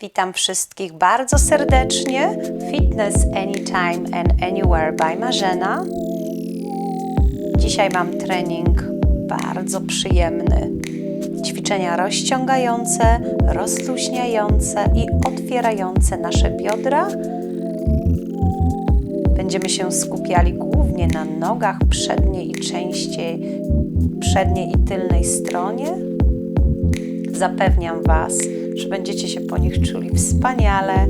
Witam wszystkich bardzo serdecznie. Fitness Anytime and Anywhere by Marzena. Dzisiaj mam trening bardzo przyjemny. Ćwiczenia rozciągające, rozluźniające i otwierające nasze biodra. Będziemy się skupiali głównie na nogach przedniej i częściej przedniej i tylnej stronie. Zapewniam Was, że będziecie się po nich czuli wspaniale.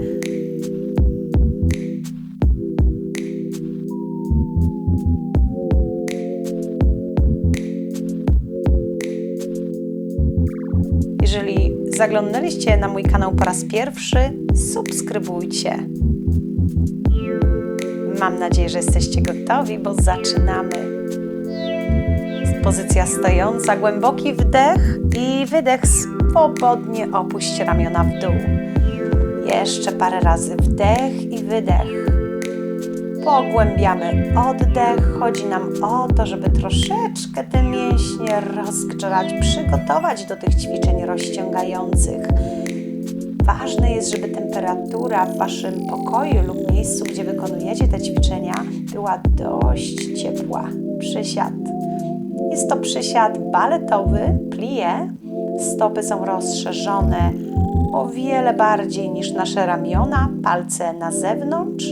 Jeżeli zaglądnęliście na mój kanał po raz pierwszy, subskrybujcie. Mam nadzieję, że jesteście gotowi, bo zaczynamy. Pozycja stojąca, głęboki wdech i wydech. Swobodnie opuść ramiona w dół. Jeszcze parę razy wdech i wydech. Pogłębiamy oddech. Chodzi nam o to, żeby troszeczkę te mięśnie rozgrzać, przygotować do tych ćwiczeń rozciągających. Ważne jest, żeby temperatura w Waszym pokoju lub miejscu, gdzie wykonujecie te ćwiczenia, była dość ciepła. Przysiad. Jest to przysiad baletowy, plie. Stopy są rozszerzone o wiele bardziej niż nasze ramiona, palce na zewnątrz.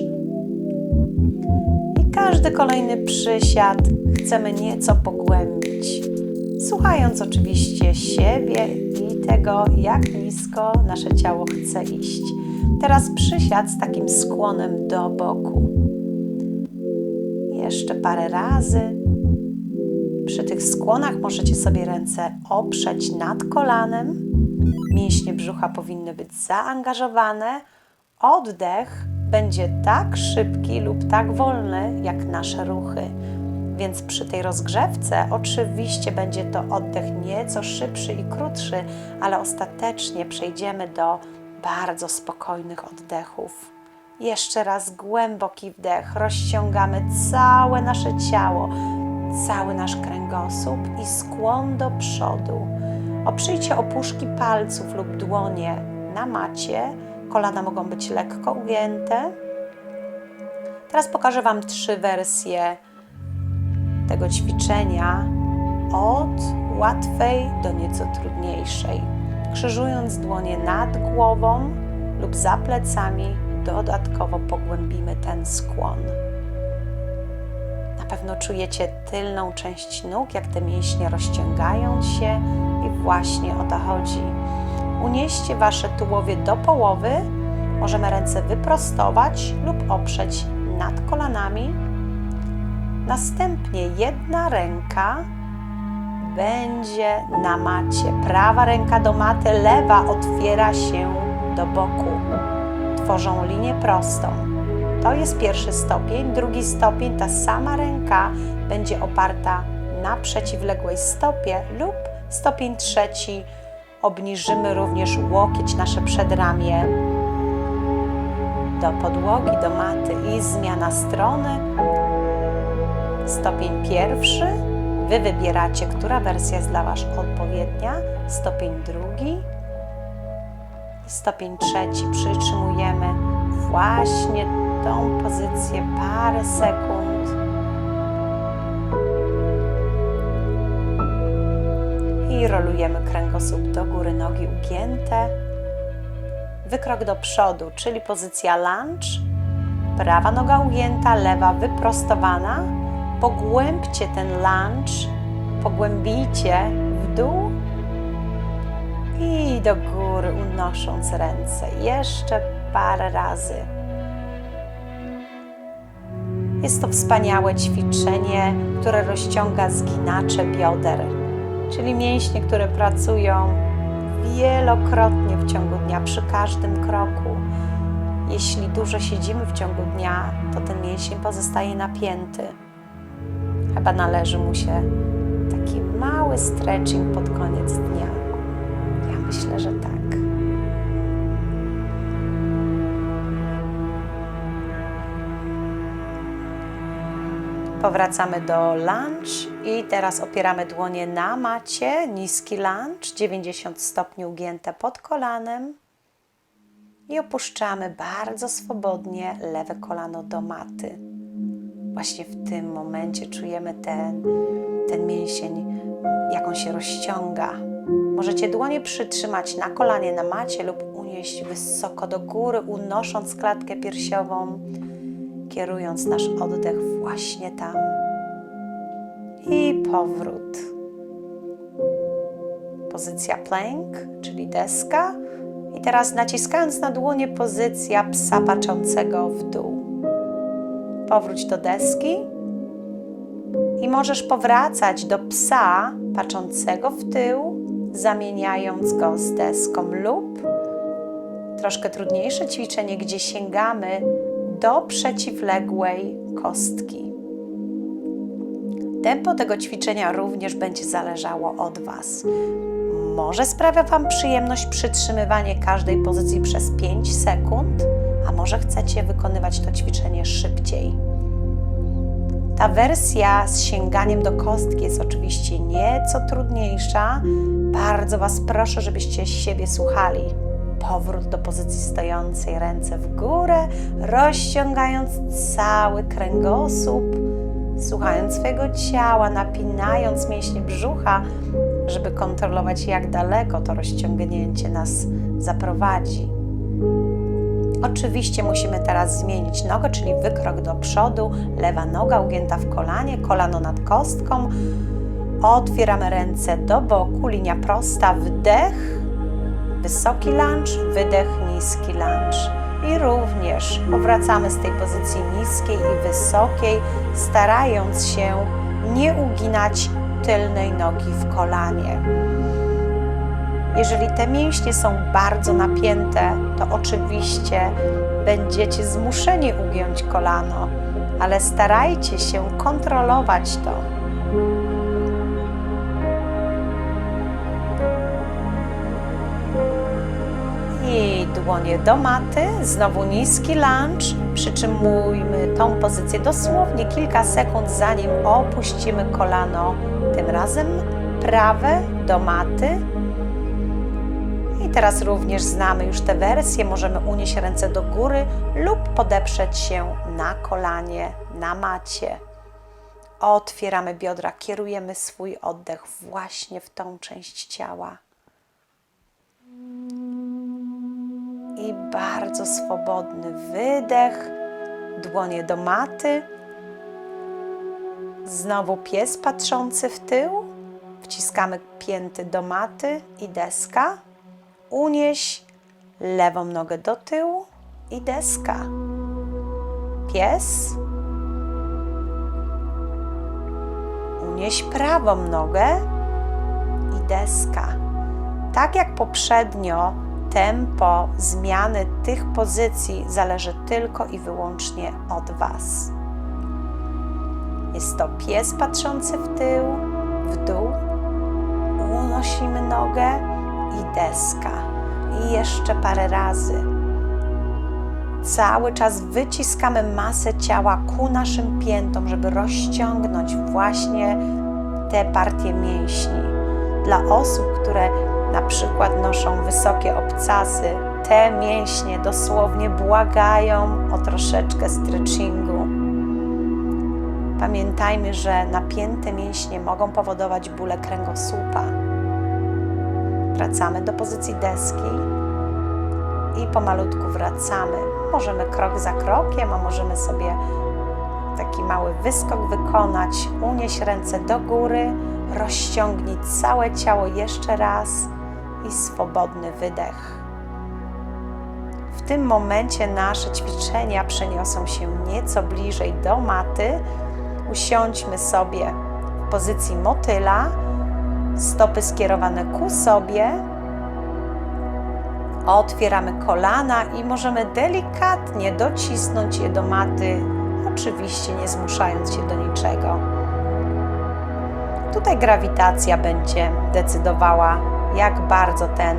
I każdy kolejny przysiad chcemy nieco pogłębić, słuchając oczywiście siebie i tego, jak nisko nasze ciało chce iść. Teraz przysiad z takim skłonem do boku. Jeszcze parę razy. Przy tych skłonach możecie sobie ręce oprzeć nad kolanem. Mięśnie brzucha powinny być zaangażowane. Oddech będzie tak szybki lub tak wolny jak nasze ruchy. Więc przy tej rozgrzewce oczywiście będzie to oddech nieco szybszy i krótszy, ale ostatecznie przejdziemy do bardzo spokojnych oddechów. Jeszcze raz głęboki wdech, rozciągamy całe nasze ciało, cały nasz kręgosłup i skłon do przodu. Oprzyjcie opuszki palców lub dłonie na macie. Kolana mogą być lekko ugięte. Teraz pokażę Wam trzy wersje tego ćwiczenia od łatwej do nieco trudniejszej. Krzyżując dłonie nad głową lub za plecami, dodatkowo pogłębimy ten skłon. Na pewno czujecie tylną część nóg, jak te mięśnie rozciągają się i właśnie o to chodzi. Unieście Wasze tułowie do połowy. Możemy ręce wyprostować lub oprzeć nad kolanami. Następnie jedna ręka będzie na macie. Prawa ręka do maty, lewa otwiera się do boku. Tworzą linię prostą. To jest pierwszy stopień. Drugi stopień, ta sama ręka będzie oparta na przeciwległej stopie lub stopień trzeci. Obniżymy również łokieć, nasze przedramię do podłogi, do maty i zmiana strony. Stopień pierwszy. Wy wybieracie, która wersja jest dla Was odpowiednia. Stopień drugi. Stopień trzeci. Przytrzymujemy właśnie tą pozycję parę sekund. I rolujemy kręgosłup do góry, nogi ugięte. Wykrok do przodu, czyli pozycja lunge. Prawa noga ugięta, lewa wyprostowana. Pogłębcie ten lunge, pogłębijcie w dół i do góry, unosząc ręce. Jeszcze parę razy. Jest to wspaniałe ćwiczenie, które rozciąga zginacze bioder, czyli mięśnie, które pracują wielokrotnie w ciągu dnia, przy każdym kroku. Jeśli dużo siedzimy w ciągu dnia, to ten mięsień pozostaje napięty. Chyba należy mu się taki mały stretching pod koniec dnia. Ja myślę, że tak. Powracamy do lunge i teraz opieramy dłonie na macie, niski lunge, 90 stopni ugięte pod kolanem. i opuszczamy bardzo swobodnie lewe kolano do maty. Właśnie w tym momencie czujemy ten, ten mięsień, jak on się rozciąga. Możecie dłonie przytrzymać na kolanie na macie lub unieść wysoko do góry, unosząc klatkę piersiową, kierując nasz oddech właśnie tam. I powrót. Pozycja plank, czyli deska. I teraz naciskając na dłonie pozycja psa patrzącego w dół. Powróć do deski i możesz powracać do psa patrzącego w tył, zamieniając go z deską lub troszkę trudniejsze ćwiczenie, gdzie sięgamy do przeciwległej kostki. Tempo tego ćwiczenia również będzie zależało od Was. Może sprawia Wam przyjemność przytrzymywanie każdej pozycji przez 5 sekund, a może chcecie wykonywać to ćwiczenie szybciej. Ta wersja z sięganiem do kostki jest oczywiście nieco trudniejsza. Bardzo Was proszę, żebyście siebie słuchali. Powrót do pozycji stojącej, ręce w górę, rozciągając cały kręgosłup, słuchając swojego ciała, napinając mięśnie brzucha, żeby kontrolować, jak daleko to rozciągnięcie nas zaprowadzi. Oczywiście musimy teraz zmienić nogę, czyli wykrok do przodu, lewa noga ugięta w kolanie, kolano nad kostką. Otwieramy ręce do boku, linia prosta, wdech, wysoki lunge, wydech, niski lunge. I również powracamy z tej pozycji niskiej i wysokiej, starając się nie uginać tylnej nogi w kolanie. Jeżeli te mięśnie są bardzo napięte, to oczywiście będziecie zmuszeni ugiąć kolano, ale starajcie się kontrolować to. Dłonie do maty, znowu niski lunge. Przytrzymujmy tą pozycję dosłownie kilka sekund, zanim opuścimy kolano. Tym razem prawe do maty. I teraz również znamy już te wersje. Możemy unieść ręce do góry lub podeprzeć się na kolanie, na macie. Otwieramy biodra, kierujemy swój oddech właśnie w tą część ciała. I bardzo swobodny wydech, dłonie do maty. Znowu pies patrzący w tył. Wciskamy pięty do maty i deska. Unieś lewą nogę do tyłu i deska. Pies. Unieś prawą nogę i deska. Tak jak poprzednio, tempo zmiany tych pozycji zależy tylko i wyłącznie od Was. Jest to pies patrzący w tył, w dół, unosimy nogę i deska. I jeszcze parę razy. Cały czas wyciskamy masę ciała ku naszym piętom, żeby rozciągnąć właśnie te partie mięśni. Dla osób, które na przykład noszą wysokie obcasy, te mięśnie dosłownie błagają o troszeczkę stretchingu. Pamiętajmy, że napięte mięśnie mogą powodować bóle kręgosłupa. Wracamy do pozycji deski i pomalutku wracamy. Możemy krok za krokiem, a możemy sobie taki mały wyskok wykonać. Unieś ręce do góry, rozciągnij całe ciało jeszcze raz i swobodny wydech. W tym momencie nasze ćwiczenia przeniosą się nieco bliżej do maty. Usiądźmy sobie w pozycji motyla, stopy skierowane ku sobie. Otwieramy kolana i możemy delikatnie docisnąć je do maty, oczywiście nie zmuszając się do niczego. Tutaj grawitacja będzie decydowała jak bardzo ten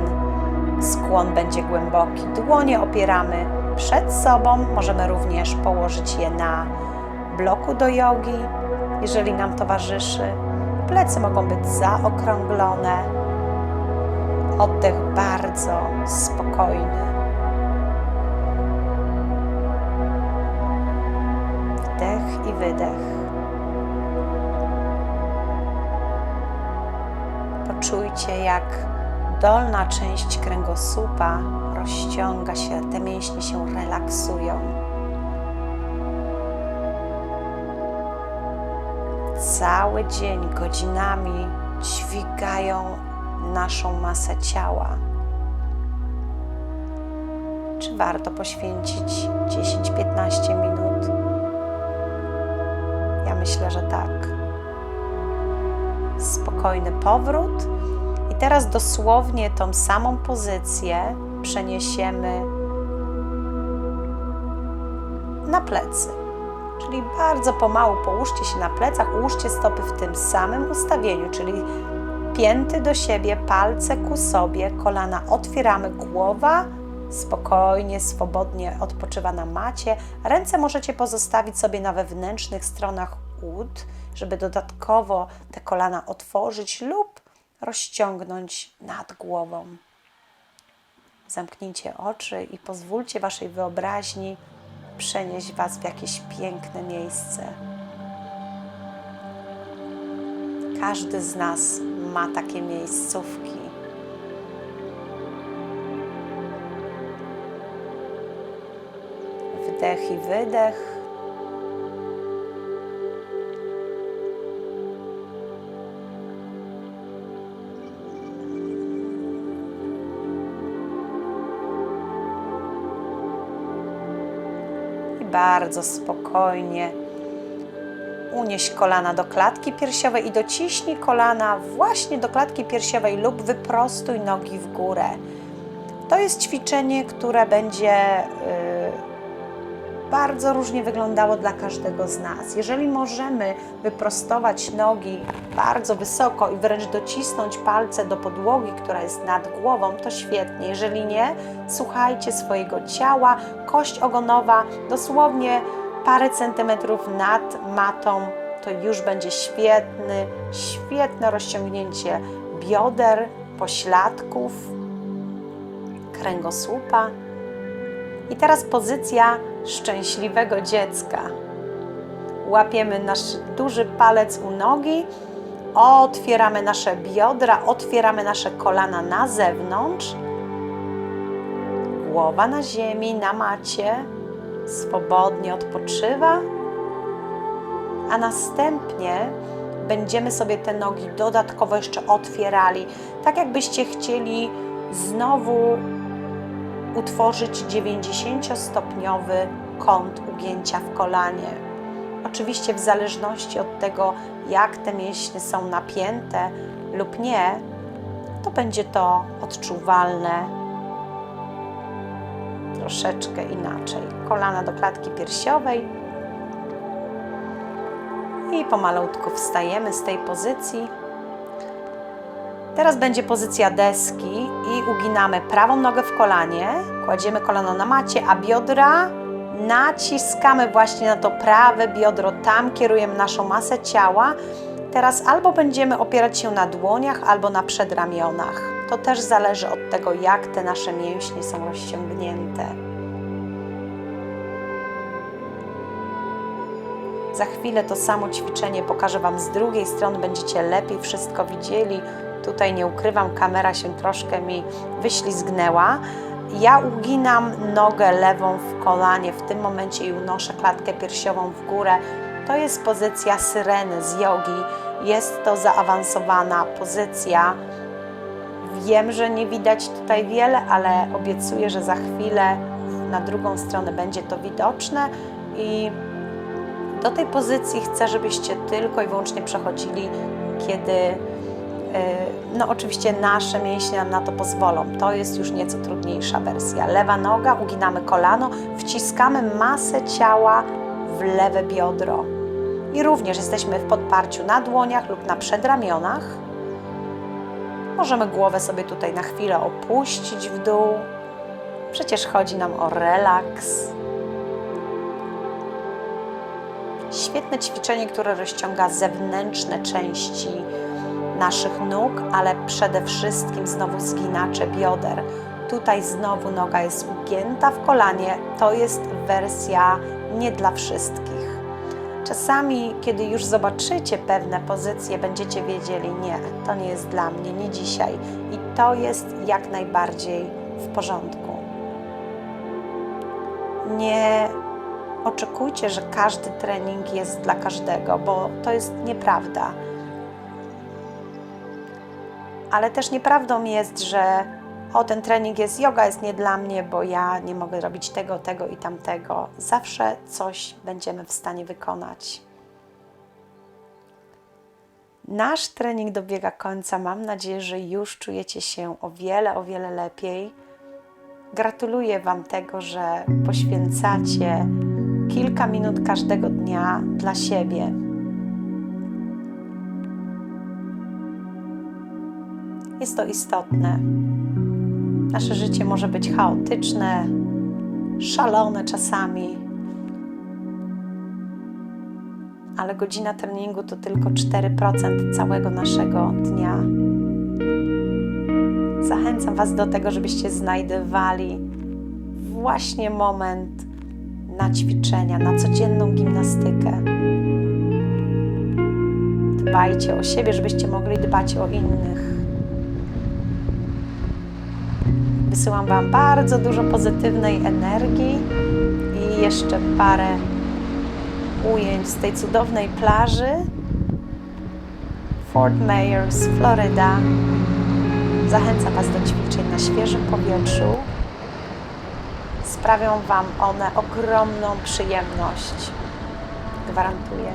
skłon będzie głęboki. Dłonie opieramy przed sobą, możemy również położyć je na bloku do jogi, jeżeli nam towarzyszy. Plecy mogą być zaokrąglone. Oddech bardzo spokojny. Wdech i wydech. Czujcie, jak dolna część kręgosłupa rozciąga się, te mięśnie się relaksują. Cały dzień, godzinami dźwigają naszą masę ciała. Czy warto poświęcić 10-15 minut? Ja myślę, że tak. Spokojny powrót. I teraz dosłownie tą samą pozycję przeniesiemy na plecy. Czyli bardzo pomału połóżcie się na plecach, ułóżcie stopy w tym samym ustawieniu, czyli pięty do siebie, palce ku sobie, kolana otwieramy, głowa spokojnie, swobodnie odpoczywa na macie. Ręce możecie pozostawić sobie na wewnętrznych stronach ud, żeby dodatkowo te kolana otworzyć lub rozciągnąć nad głową. Zamknijcie oczy i pozwólcie Waszej wyobraźni przenieść Was w jakieś piękne miejsce. Każdy z nas ma takie miejscówki. Wdech i wydech. Bardzo spokojnie unieś kolana do klatki piersiowej i dociśnij kolana właśnie do klatki piersiowej lub wyprostuj nogi w górę. To jest ćwiczenie, które będzie y, bardzo różnie wyglądało dla każdego z nas. Jeżeli możemy wyprostować nogi bardzo wysoko i wręcz docisnąć palce do podłogi, która jest nad głową, to świetnie. Jeżeli nie, słuchajcie swojego ciała. Kość ogonowa dosłownie parę centymetrów nad matą, to już będzie świetny, świetne rozciągnięcie bioder, pośladków, kręgosłupa. I teraz pozycja szczęśliwego dziecka. Łapiemy nasz duży palec u nogi, otwieramy nasze biodra, otwieramy nasze kolana na zewnątrz, głowa na ziemi, na macie, swobodnie odpoczywa, a następnie będziemy sobie te nogi dodatkowo jeszcze otwierali, tak jakbyście chcieli znowu utworzyć 90-stopniowy kąt ugięcia w kolanie. Oczywiście, w zależności od tego, jak te mięśnie są napięte lub nie, to będzie to odczuwalne troszeczkę inaczej. Kolana do klatki piersiowej i pomalutku wstajemy z tej pozycji. Teraz będzie pozycja deski i uginamy prawą nogę w kolanie, kładziemy kolano na macie, a biodra naciskamy właśnie na to prawe biodro, tam kierujemy naszą masę ciała. Teraz albo będziemy opierać się na dłoniach, albo na przedramionach. To też zależy od tego, jak te nasze mięśnie są rozciągnięte. Za chwilę to samo ćwiczenie pokażę Wam z drugiej strony, będziecie lepiej wszystko widzieli. Tutaj nie ukrywam, kamera się troszkę mi wyślizgnęła. Ja uginam nogę lewą w kolanie w tym momencie i unoszę klatkę piersiową w górę. To jest pozycja syreny z jogi. Jest to zaawansowana pozycja. Wiem, że nie widać tutaj wiele, ale obiecuję, że za chwilę na drugą stronę będzie to widoczne i do tej pozycji chcę, żebyście tylko i wyłącznie przechodzili, kiedy no oczywiście nasze mięśnie nam na to pozwolą. To jest już nieco trudniejsza wersja. Lewa noga, uginamy kolano, wciskamy masę ciała w lewe biodro. I również jesteśmy w podparciu na dłoniach lub na przedramionach. Możemy głowę sobie tutaj na chwilę opuścić w dół. Przecież chodzi nam o relaks. Świetne ćwiczenie, które rozciąga zewnętrzne części naszych nóg, ale przede wszystkim znowu zginacze bioder. Tutaj znowu noga jest ugięta w kolanie. To jest wersja nie dla wszystkich. Czasami, kiedy już zobaczycie pewne pozycje, będziecie wiedzieli, nie, to nie jest dla mnie, nie dzisiaj. I to jest jak najbardziej w porządku. Nie oczekujcie, że każdy trening jest dla każdego, bo to jest nieprawda. Ale też nieprawdą jest, że o ten trening jest yoga, jest nie dla mnie, bo ja nie mogę robić tego, tego i tamtego. Zawsze coś będziemy w stanie wykonać. Nasz trening dobiega końca. Mam nadzieję, że już czujecie się o wiele, o wiele lepiej. Gratuluję Wam tego, że poświęcacie kilka minut każdego dnia dla siebie. Jest to istotne. Nasze życie może być chaotyczne, szalone czasami, ale godzina treningu to tylko 4% całego naszego dnia. Zachęcam Was do tego, żebyście znajdowali właśnie moment na ćwiczenia, na codzienną gimnastykę. Dbajcie o siebie, żebyście mogli dbać o innych. Wysyłam Wam bardzo dużo pozytywnej energii i jeszcze parę ujęć z tej cudownej plaży Fort Myers, Florida. Zachęcam Was do ćwiczeń na świeżym powietrzu. Sprawią Wam one ogromną przyjemność. Gwarantuję.